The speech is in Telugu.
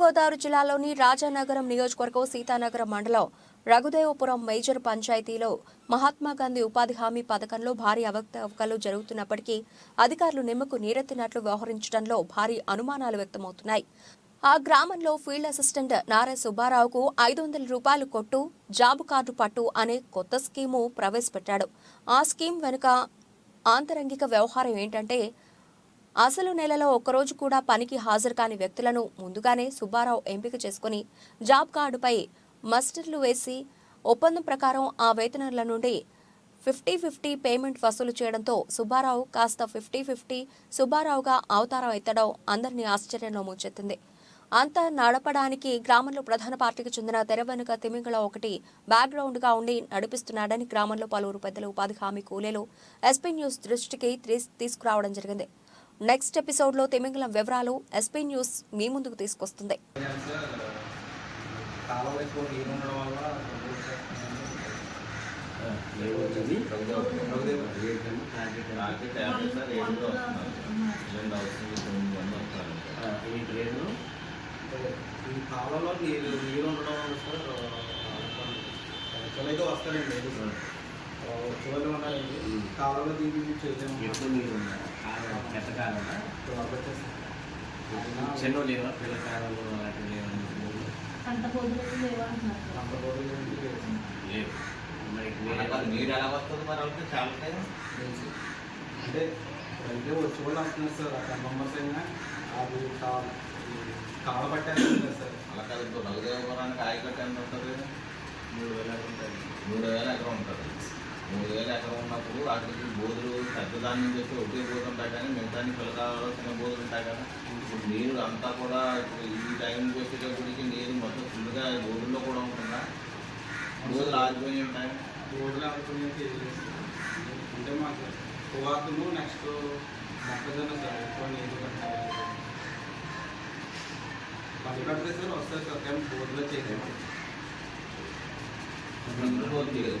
తూర్పుగోదావరి జిల్లాలోని రాజానగరం నియోజకవర్గం సీతానగరం మండలం రఘుదేవపురం మేజర్ పంచాయతీలో మహాత్మాగాంధీ ఉపాధి హామీ పథకంలో భారీ అవకతవకలు జరుగుతున్నప్పటికీ అధికారులు నిమ్మకు నీరెత్తినట్లు వ్యవహరించడంలో భారీ అనుమానాలు వ్యక్తమవుతున్నాయి. ఆ గ్రామంలో ఫీల్డ్ అసిస్టెంట్ నారా సుబ్బారావుకు ఐదు వందల రూపాయలు కొట్టు జాబు కార్డు పట్టు అనే కొత్త స్కీము ప్రవేశపెట్టాడు. ఆ స్కీమ్ వెనుక ఆంతరంగిక వ్యవహారం ఏంటంటే అసలు నెలలో ఒక్కరోజు కూడా పనికి హాజరు కాని వ్యక్తులను ముందుగానే సుబ్బారావు ఎంపిక చేసుకుని జాబ్ కార్డుపై మస్టర్లు వేసి ఒప్పందం ప్రకారం ఆ వేతనాల నుండి ఫిఫ్టీ ఫిఫ్టీ పేమెంట్ వసూలు చేయడంతో సుబ్బారావు కాస్త ఫిఫ్టీ ఫిఫ్టీ సుబ్బారావుగా అవతారం ఎత్తడం అందరినీ ఆశ్చర్యంలో ముంచెత్తింది. అంతా నడపడానికి గ్రామంలో ప్రధాన పార్టీకి చెందిన తెరవెనుక తిమింగళ ఒకటి బ్యాక్గ్రౌండ్గా ఉండి నడిపిస్తున్నాడని గ్రామంలో పలువురు పెద్దలు ఉపాధి హామీ కూలీలు ఎస్పీ న్యూస్ దృష్టికి తీసుకురావడం జరిగింది. నెక్స్ట్ ఎపిసోడ్లో లో వివరాలు ఎస్పీ న్యూస్ మీ ముందుకు తీసుకొస్తుంది ఈ కాలంలో నీరు నీరు ఉండడం వల్ల సార్ వస్తారండి కాలంలో దీనికి చేయలేము ఎప్పుడు మీరు కాలం పెద్ద వచ్చేస్తాం. చిన్న లేవా? పిల్ల కాలంలో అలాంటి లేవా? పొద్దులు లేవంటున్నారు అంత రోజులు లేవు. మరి నీరు ఎలా వస్తుంది మరి వాళ్ళకి? చాలా అంటే అయితే వచ్చేవాళ్ళు అంటున్నారు సార్ ఆ టెన్ మెంబర్స్ అయినా అది కావాలి. కాల పట్టారు సార్. అలా కాదు ఇప్పుడు రఘుదేవపురానికి ఆయకట్టు ఎంత ఉంటుంది మూడు వేల ఉంటుంది మూడు వేల ఎకరం ఉంటుంది మూడు వేల ఎకరం ఉన్నప్పుడు వాటికి బోధులు పెద్ద దాని నుంచి వచ్చి ఒకే బోధు ఉంటాయి కానీ మిగతా పిల్లకాలలో చిన్న బోధులు ఉంటాయి కదా. ఇప్పుడు నీరు అంతా కూడా ఈ టైంకి వచ్చేటప్పటికి నీరు మొత్తం ఫుల్గా బోధుల్లో కూడా ఉంటుందా బోధులు ఆగిపోయి ఉంటాయి? రోడ్లు ఆడుకునే అంటే మాకు పువాతులు నెక్స్ట్ మొక్కజొన్న సార్ ఎక్కువ నీళ్ళు కట్టాలి పది కడితే సార్ వస్తుంది సార్ కానీ చేసాము ఇప్పుడు బోధులు లేదు